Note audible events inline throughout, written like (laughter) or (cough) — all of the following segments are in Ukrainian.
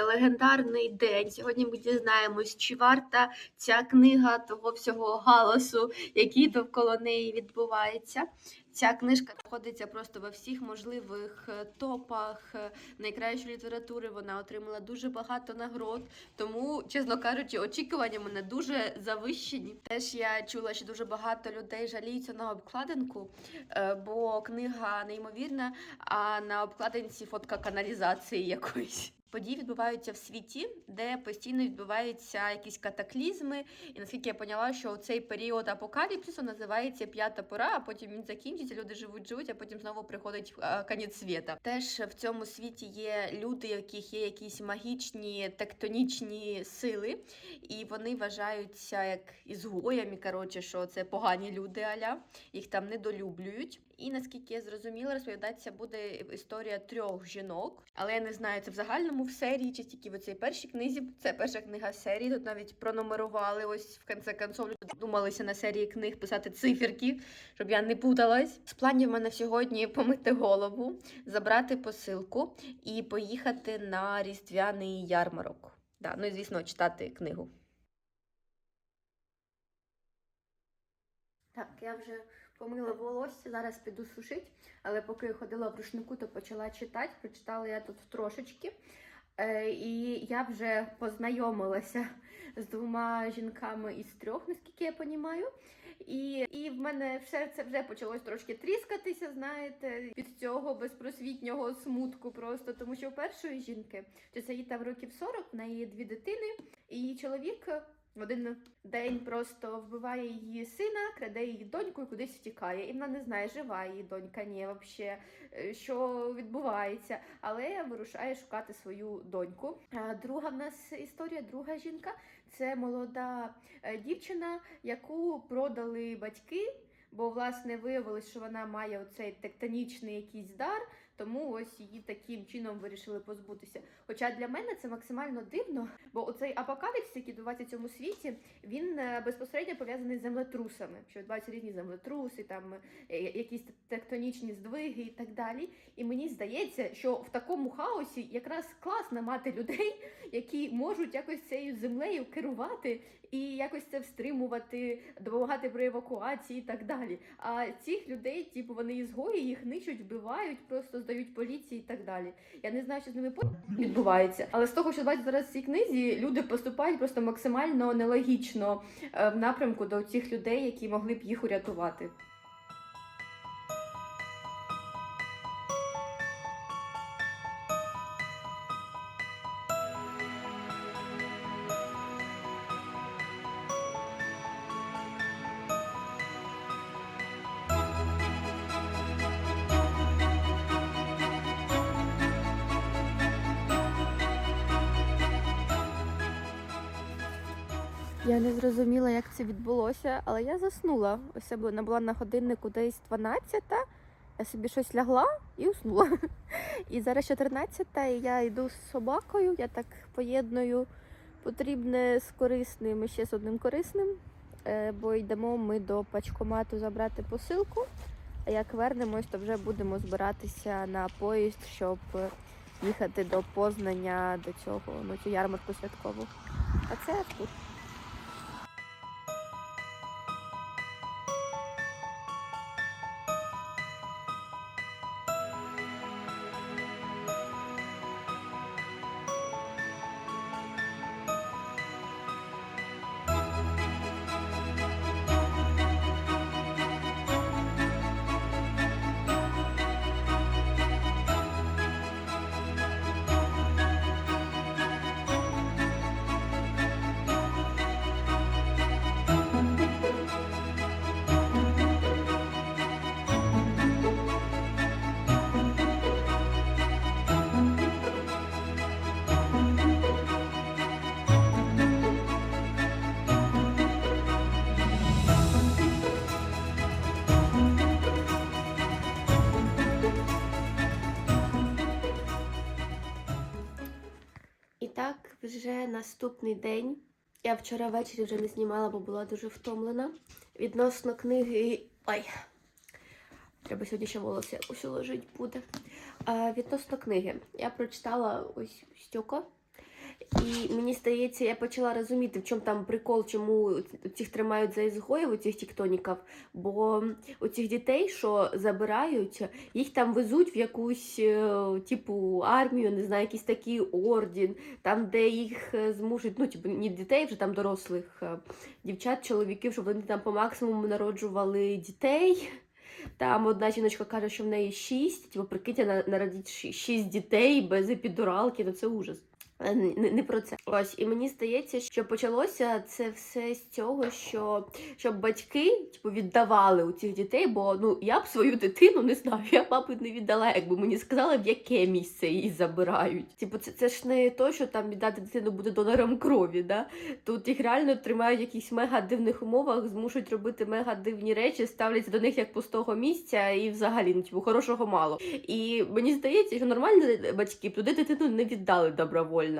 легендарний день. Сьогодні ми дізнаємось, чи варта ця книга того всього галасу, який довкола неї відбувається. Ця книжка знаходиться просто во всіх можливих е, топах е, найкращої літератури. Вона отримала дуже багато нагород. Тому, чесно кажучи, очікування мене дуже завищені. Теж я чула, що дуже багато людей жаліються на обкладинку, е, бо книга неймовірна, а на обкладинці фотка каналізації якоїсь. Події відбуваються в світі, де постійно відбуваються якісь катаклізми. І наскільки я поняла, що цей період апокаліпсису називається п'ята пора, а потім він закінчиться, люди живуть, живуть, а потім знову приходить кінець світа. Теж в цьому світі є люди, яких є якісь магічні тектонічні сили, і вони вважаються як ізгоями. Коротше, що це погані люди, аля їх там недолюблюють. І наскільки я зрозуміла, розповідатися буде історія трьох жінок, але я не знаю, це в загальному в серії чи тільки в цій першій книзі. Це перша книга серії. Тут навіть пронумерували ось в кінці концов. Думалися на серії книг писати циферки, щоб я не путалась. З планів мене сьогодні (laughs) помити голову, забрати посилку і поїхати на різдвяний ярмарок. Да, ну і звісно, читати книгу. Так, я вже помила волосся, зараз піду сушити, але поки я ходила в рушнику, то почала читати. Прочитала я тут трошечки. Е, і я вже познайомилася з двома жінками із трьох, наскільки я розумію. І, і в мене все це вже почалось трошки тріскатися, знаєте, від цього безпросвітнього смутку просто. Тому що у першої жінки, чи це їй там років 40, в неї дві дитини, і її чоловік в один день просто вбиває її сина, краде її доньку і кудись втікає. І вона не знає, жива її донька, ні, вообще, е, що відбувається. Але вирушає шукати свою доньку. Друга в нас історія, друга жінка це молода е, дівчина, яку продали батьки. Бо власне виявилось, що вона має оцей тектонічний якийсь дар, тому ось її таким чином вирішили позбутися. Хоча для мене це максимально дивно, бо оцей апокаліпсис, який відбувається в цьому світі, він е, безпосередньо пов'язаний з землетрусами, що відбуваються різні землетруси, там е, якісь тектонічні здвиги і так далі. І мені здається, що в такому хаосі якраз класно мати людей, які можуть якось цією землею керувати і якось це встримувати, допомагати при евакуації і так далі. А цих людей, типу, вони ізгої, їх нищуть, вбивають, просто здають поліції і так далі. Я не знаю, що з ними відбувається. Але з того, що бачите зараз в цій книзі, люди поступають просто максимально нелогічно е, в напрямку до цих людей, які могли б їх урятувати. Я не зрозуміла, як це відбулося, але я заснула. Ось я була на годиннику десь 12 я собі щось лягла і уснула. І зараз 14 і я йду з собакою, я так поєдную потрібне з корисним і ще з одним корисним, Е, бо йдемо ми до пачкомату забрати посилку. А як вернемось, то вже будемо збиратися на поїзд, щоб їхати до Познання, до цього, ну цю ярмарку святкову. А це тут. Наступний день. Я вчора ввечері вже не знімала, бо була дуже втомлена. Відносно книги. Ой, треба сьогодні ще волосся якось уложити буде. А, відносно книги. Я прочитала ось стюко. І мені здається, я почала розуміти, в чому там прикол, чому цих тримають за ізгоїв, у цих тіктоніків. Бо у цих дітей, що забирають, їх там везуть в якусь, е, типу, армію, не знаю, якийсь такий орден, там, де їх е, змушують, ну, типу, не дітей, вже там дорослих е, дівчат, чоловіків, щоб вони там по максимуму народжували дітей. Там одна жіночка каже, що в неї шість, типу, прикиньте, на- народіть ші- шість дітей без епідуралки, ну це ужас. Е, Не, про це. Ось, і мені здається, що почалося це все з цього, що щоб батьки типу, віддавали у цих дітей, бо ну я б свою дитину не знаю, я мабуть, не віддала, якби мені сказали, в яке місце її забирають. Типу, це, це ж не то, що там віддати дитину буде донором крові. Да? Тут їх реально тримають в якихось мега дивних умовах, змушують робити мега дивні речі, ставляться до них як пустого місця і взагалі ну, типу, хорошого мало. І мені здається, що нормальні батьки б туди дитину не віддали добровольно.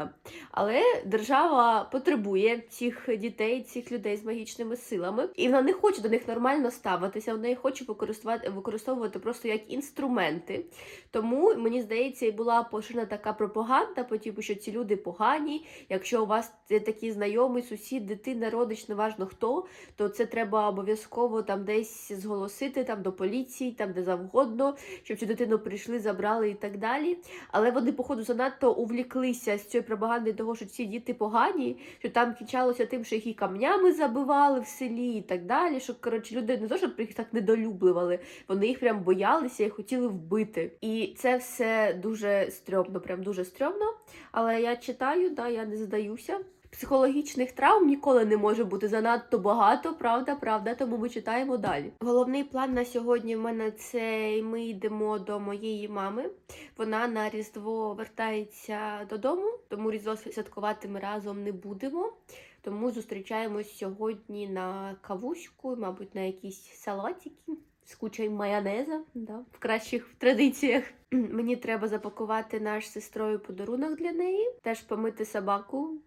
Але держава потребує цих дітей, цих людей з магічними силами, і вона не хоче до них нормально ставитися, вона їх хоче використовувати, використовувати просто як інструменти. Тому мені здається, і була поширена така пропаганда, по типу, що ці люди погані. Якщо у вас є такий знайомий, сусід, дитина, родич, неважно хто, то це треба обов'язково там десь зголосити там до поліції, там де завгодно, щоб цю дитину прийшли, забрали і так далі. Але вони, походу, занадто увліклися з цією пропагандою того, що ці діти погані, що там кінчалося тим, що їх і камнями забивали в селі і так далі. Що коротше люди не то, щоб їх так недолюблювали, вони їх прям боялися і хотіли вбити. І це все дуже стрьомно, прям дуже стрьомно. Але я читаю, да, я не здаюся. Психологічних травм ніколи не може бути занадто багато, правда, правда, тому ми читаємо далі. Головний план на сьогодні в мене це ми йдемо до моєї мами. Вона на Різдво вертається додому, тому Різдво святкувати ми разом не будемо. Тому зустрічаємось сьогодні на кавуську, мабуть, на якісь салатики з кучою майонеза, да, в кращих традиціях. Мені треба запакувати наш сестрою подарунок для неї, теж помити собаку.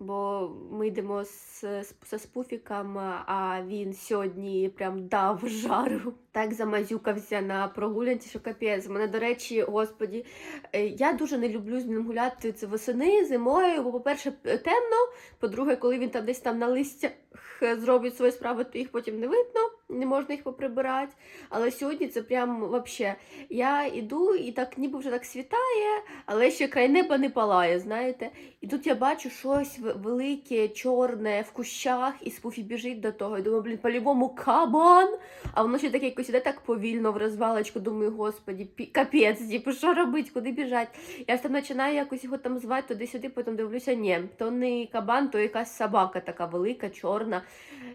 Бо ми йдемо з, з, спуфіком, а він сьогодні прям дав жару. Так замазюкався на прогулянці, що капець. Мене, до речі, господі, е, я дуже не люблю з ним гуляти це восени, зимою, бо, по-перше, темно, по-друге, коли він там десь там на листях зробить свої справи, то їх потім не видно, не можна їх поприбирати. Але сьогодні це прям вообще. Я іду і так ніби вже так світає, але ще край неба не палає, знаєте. І тут я бачу щось велике, чорне в кущах, і спуфі біжить до того. І думаю, блін, по-любому кабан. А воно ще таке якось іде так повільно в розвалочку. Думаю, господі, пі- капець, типу, що робить, куди біжать? Я ж там починаю якось його там звати туди-сюди, потім дивлюся, ні, то не кабан, то якась собака така велика, чорна.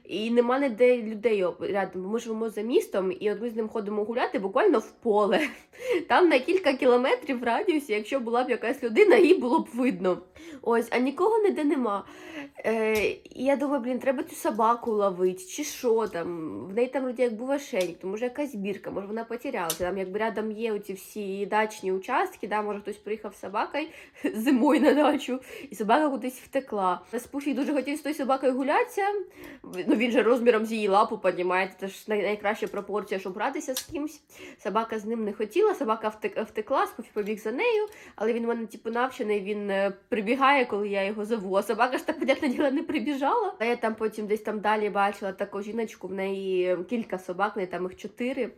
І нема ніде людей Ми живемо за містом, і от ми з ним ходимо гуляти буквально в поле. (laughs) Там на кілька кілометрів в радіусі, якщо була б якась людина, її було б видно. Ось, а нікого ніде нема. Е, я думаю, блін, треба цю собаку ловити, чи що там. В неї там вроді як був ошейник, то може якась бірка, може вона потерялася. Там якби рядом є оці всі дачні участки, да, може хтось приїхав з собакою (laughs) зимою на дачу, і собака кудись втекла. Спуфій дуже хотів з тою собакою гулятися. Ну він же розміром з її лапу, понімаєте, це ж найкраща пропорція, щоб гратися з кимсь. Собака з ним не хотіла, собака втекла, побіг за нею, але він у мене типу навчений, він е, прибігає, коли я його зову. А собака ж так, понятне діло, не прибіжала. А я там потім десь там далі бачила таку жіночку, в неї кілька собак, в неї там їх чотири.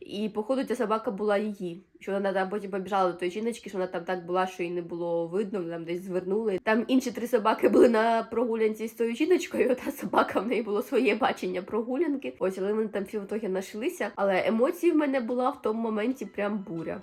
І походу ця собака була її. Що вона там потім побіжала до тої жіночки, що вона там так була, що її не було видно, вона там десь звернули. Там інші три собаки були на прогулянці з тою жіночкою. (laughs) Та собака в неї було своє бачення прогулянки. Ось, але вони там ітогі нашлися. Але емоції в мене була в тому моменті прям буря.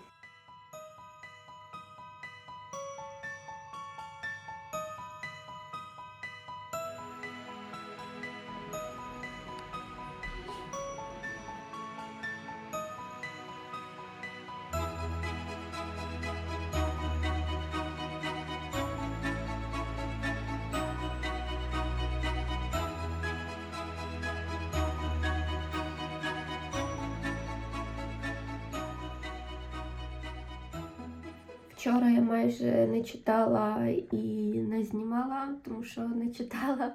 Вчора я майже не читала і не знімала, тому що не читала,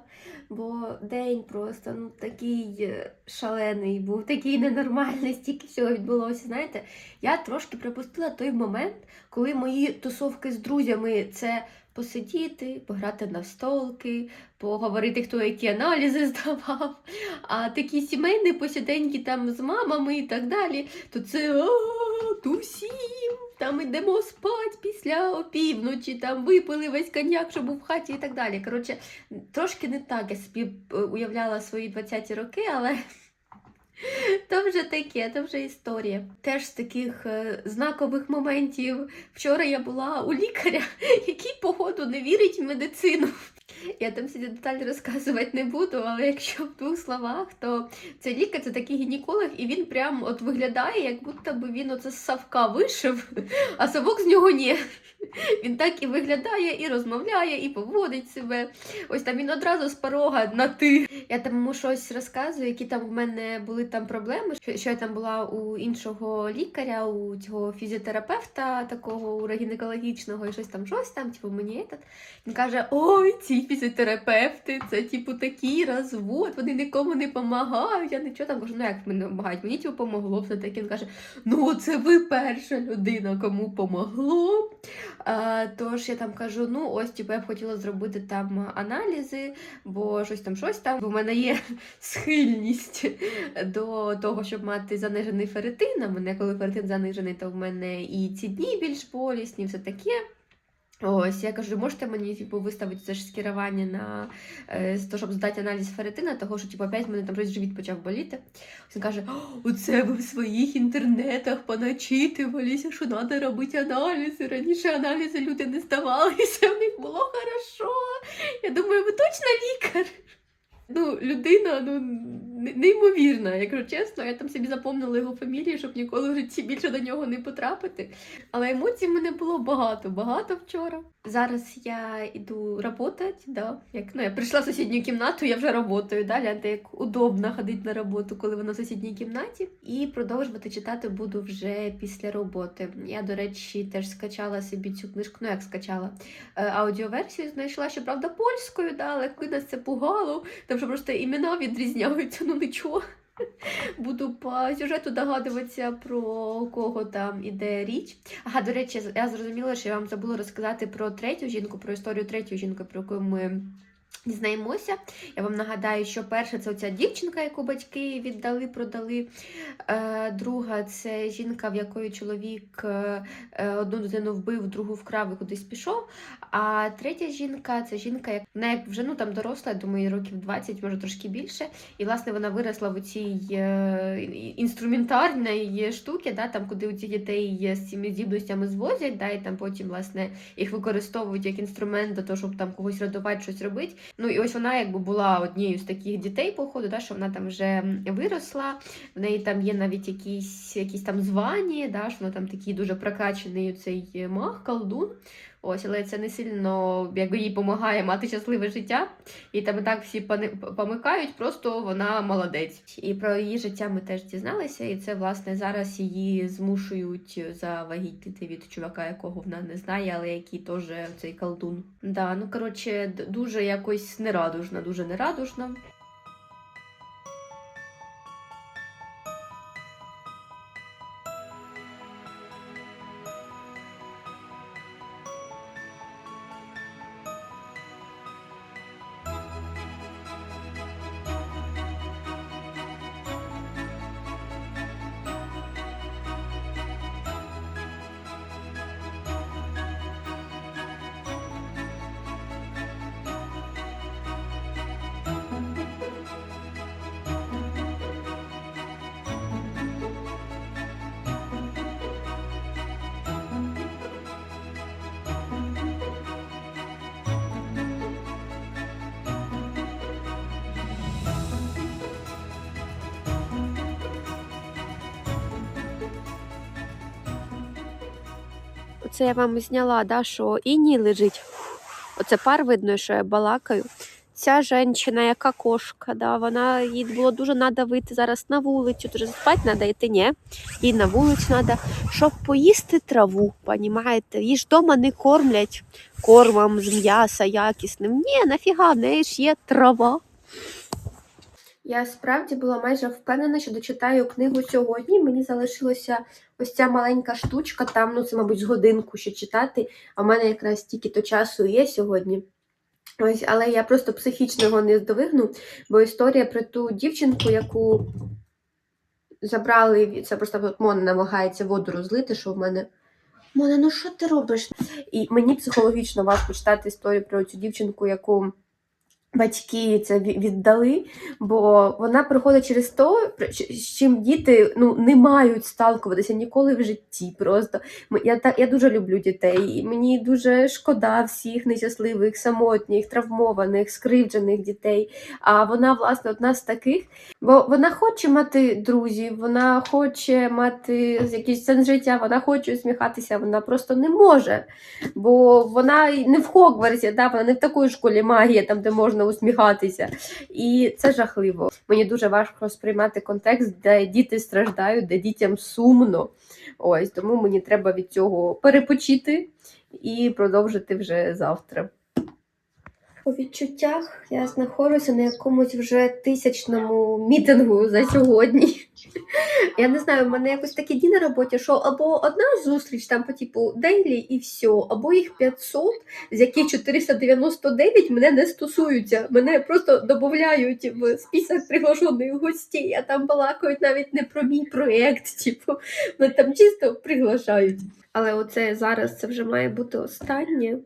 бо день просто ну такий е, шалений був, такий ненормальний, стільки всього відбулося. Знаєте, я трошки припустила той момент, коли мої тусовки з друзями це посидіти, пограти на столки, поговорити, хто які аналізи (laughs) здавав. А такі сімейні посіденьки там з мамами і так далі, то це «А, тусім, там йдемо спать після опівночі, там випили весь коньяк, що був в хаті і так далі. Коротше, трошки не так я собі е, уявляла свої 20-ті роки, але (laughs) то вже таке, то вже історія. Теж з таких е, знакових моментів. Вчора я була у лікаря, (laughs) який, походу, не вірить в медицину. Я там всі деталі розказувати не буду, але якщо в двох словах, то цей лікар це такий гінеколог, і він прям от виглядає, як будто би він оце з савка вишив, а совок з нього ні. Він так і виглядає, і розмовляє, і поводить себе. Ось там він одразу з порога на ти. Я там щось розказую, які там в мене були там проблеми. Що, я там була у іншого лікаря, у цього фізіотерапевта, такого урогінекологічного, і щось там, щось там, типу, мені. Він каже: Ой, ці фізіотерапевти, це типу такий розвод, вони нікому не допомагають. Я нічого там кажу, ну як мені допомагають? Мені типу помогло все таки. Він каже: Ну, це ви перша людина, кому помогло. А, тож я там кажу: ну, ось типу, я б хотіла зробити там аналізи, бо щось там, щось там. Бо в мене є (laughs) схильність до того, щоб мати занижений ферритин. А мене коли ферритин занижений, то в мене і ці дні більш болісні, все таке. Ось, я кажу, можете мені типу, виставити це ж скерування на е, того, щоб здати аналіз ферритина, того що типу, опять мене там живіт почав боліти. Ось Він каже: «О, оце ви в своїх інтернетах поначитувалися, що треба робити аналізи. Раніше аналізи люди не здавалися, в них було хорошо. Я думаю, ви точно лікар? Ну, людина, ну не- я кажу чесно, я там собі запомнила його фамілію, щоб ніколи в житті більше до нього не потрапити. Але емоцій мене було багато, багато вчора. Зараз я йду працювати, да. Як, ну, я прийшла в сусідню кімнату, я вже працюю. Да? Гляньте, як удобно ходити на роботу, коли вона в сусідній кімнаті. І продовжувати читати буду вже після роботи. Я, до речі, теж скачала собі цю книжку, ну як скачала, е, аудіоверсію знайшла, щоправда, польською, да, але коли нас це пугало, там що просто імена відрізняються, ну нічого. Буду по сюжету догадуватися, про кого там іде річ. Ага, до речі, я зрозуміла, що я вам забула розказати про третю жінку, про історію третьої жінки, про яку ми дізнаємося. Я вам нагадаю, що перша це оця дівчинка, яку батьки віддали, продали. Е, друга це жінка, в якої чоловік е, е, одну дитину вбив, другу вкрав і кудись пішов. А третя жінка це жінка, вона вже ну там доросла, я думаю, років 20, може трошки більше. І власне вона виросла в цій інструментарній штуці, да, там, куди у цих дітей з цими здібностями звозять, да, і там потім власне їх використовують як інструмент до того, щоб там когось рятувати, щось робити. Ну і ось вона якби була однією з таких дітей, походу, да, що вона там вже виросла. В неї там є навіть якісь, якісь там звані, да, що вона там такий дуже прокачаний цей маг, колдун. Ось, але це не сильно якби їй допомагає мати щасливе життя. І там так всі помикають, просто вона молодець. І про її життя ми теж дізналися, і це власне зараз її змушують завагітніти від чувака, якого вона не знає, але який теж цей колдун. Да, ну коротше, дуже якось нерадужна, дуже нерадужна. Оце я вам зняла, да, що іній лежить. Оце пар видно, що я балакаю. Ця жінка, яка кошка, да, вона їй було дуже треба вийти зараз на вулицю, дуже спати треба йти, ні. Їй на вулицю треба, щоб поїсти траву, понімаєте? Її ж вдома не кормлять кормом з м'яса якісним. Ні, нафіга, в неї ж є трава. Я справді була майже впевнена, що дочитаю книгу сьогодні. Мені залишилося ось ця маленька штучка, там, ну це, мабуть, з годинку ще читати, а в мене якраз тільки то часу є сьогодні. Ось, але я просто психічно його не здовигну, бо історія про ту дівчинку, яку забрали, це просто Мона намагається воду розлити, що в мене. Мона, ну що ти робиш? І мені психологічно важко читати історію про цю дівчинку, яку батьки це віддали, бо вона проходить через то, з чим діти ну, не мають сталкуватися ніколи в житті. Просто я, та- я дуже люблю дітей, і мені дуже шкода всіх нещасливих, самотніх, травмованих, скривджених дітей. А вона, власне, одна з таких, бо вона хоче мати друзів, вона хоче мати якийсь сенс життя, вона хоче усміхатися, вона просто не може. Бо вона не в Хогвартсі, да, вона не в такої школі магії, там, де можна усміхатися. І це жахливо. Мені дуже важко сприймати контекст, де діти страждають, де дітям сумно. Ось тому мені треба від цього перепочити і продовжити вже завтра. По відчуттях я знаходжуся на якомусь вже тисячному мітингу за сьогодні. (laughs) Я не знаю, в мене якось такі дні на роботі, що або одна зустріч там по типу дейлі і все, або їх 500, з яких 499 мене не стосуються. Мене просто додають в список приглашених гостей, а там балакають навіть не про мій проєкт, (laughs) типу, мене там чисто приглашають. Але оце зараз це вже має бути останнє.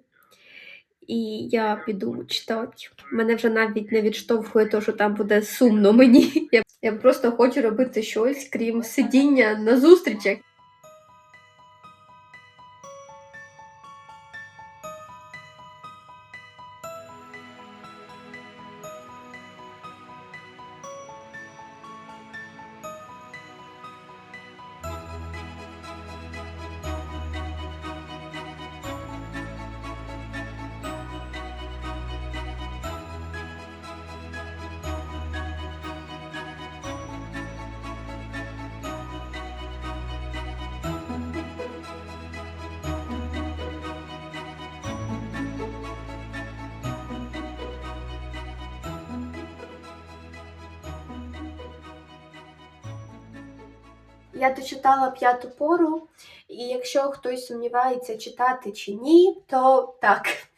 І я піду читати. Мене вже навіть не відштовхує те, що там буде сумно мені. (laughs) Я просто хочу робити щось, крім сидіння на зустрічах. Я дочитала п'яту пору, і якщо хтось сумнівається, читати чи ні, то так.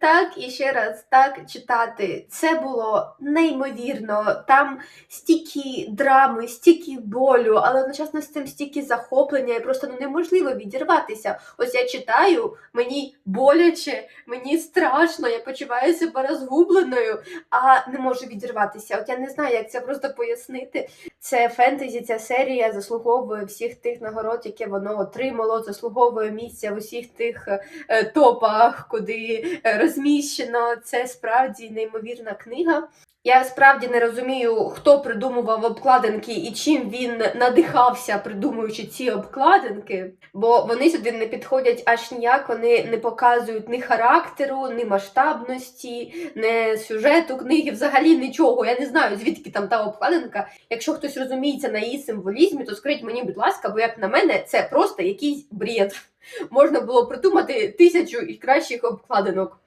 Так, і ще раз так читати. Це було неймовірно. Там стільки драми, стільки болю, але одночасно з цим стільки захоплення, і просто ну, неможливо відірватися. Ось я читаю, мені боляче, мені страшно, я почуваю себе розгубленою, а не можу відірватися. От я не знаю, як це просто пояснити. Це фентезі, ця серія заслуговує всіх тих нагород, які воно отримало, заслуговує місця в усіх тих е, топах, куди розміщено. Це справді неймовірна книга. Я справді не розумію, хто придумував обкладинки і чим він надихався, придумуючи ці обкладинки, бо вони сюди не підходять аж ніяк, вони не показують ні характеру, ні масштабності, ні сюжету книги, взагалі нічого. Я не знаю, звідки там та обкладинка. Якщо хтось розуміється на її символізмі, то скажіть мені, будь ласка, бо як на мене, це просто якийсь бред. Можна було придумати тисячу і кращих обкладинок.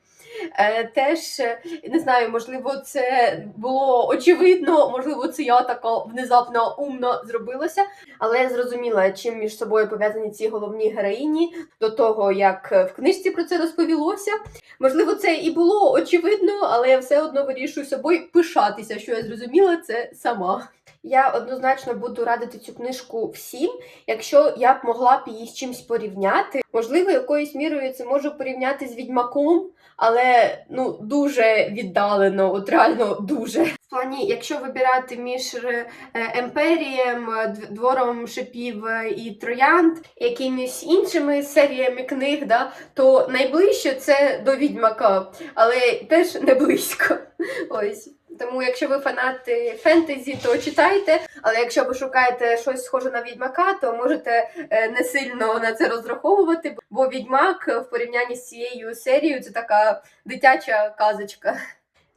Е, теж е, не знаю, можливо, це було очевидно, можливо, це я така внезапно умно зробилася. Але я зрозуміла, чим між собою пов'язані ці головні героїні до того, як в книжці про це розповілося. Можливо, це і було очевидно, але я все одно вирішую собою пишатися, що я зрозуміла це сама. Я однозначно буду радити цю книжку всім, якщо я б могла б її з чимось порівняти. Можливо, якоюсь мірою це можу порівняти з відьмаком, але ну дуже віддалено, от реально дуже. В плані, якщо вибирати між е, Емперієм, двором шипів і троянд, якимись іншими серіями книг, да, то найближче це до відьмака, але теж не близько. Ось. Тому, якщо ви фанати фентезі, то читайте. Але якщо ви шукаєте щось схоже на відьмака, то можете е, не сильно на це розраховувати, бо відьмак в порівнянні з цією серією це така дитяча казочка.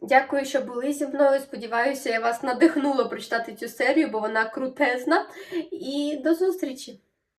Дякую, що були зі мною. Сподіваюся, я вас надихнула прочитати цю серію, бо вона крутезна. І до зустрічі!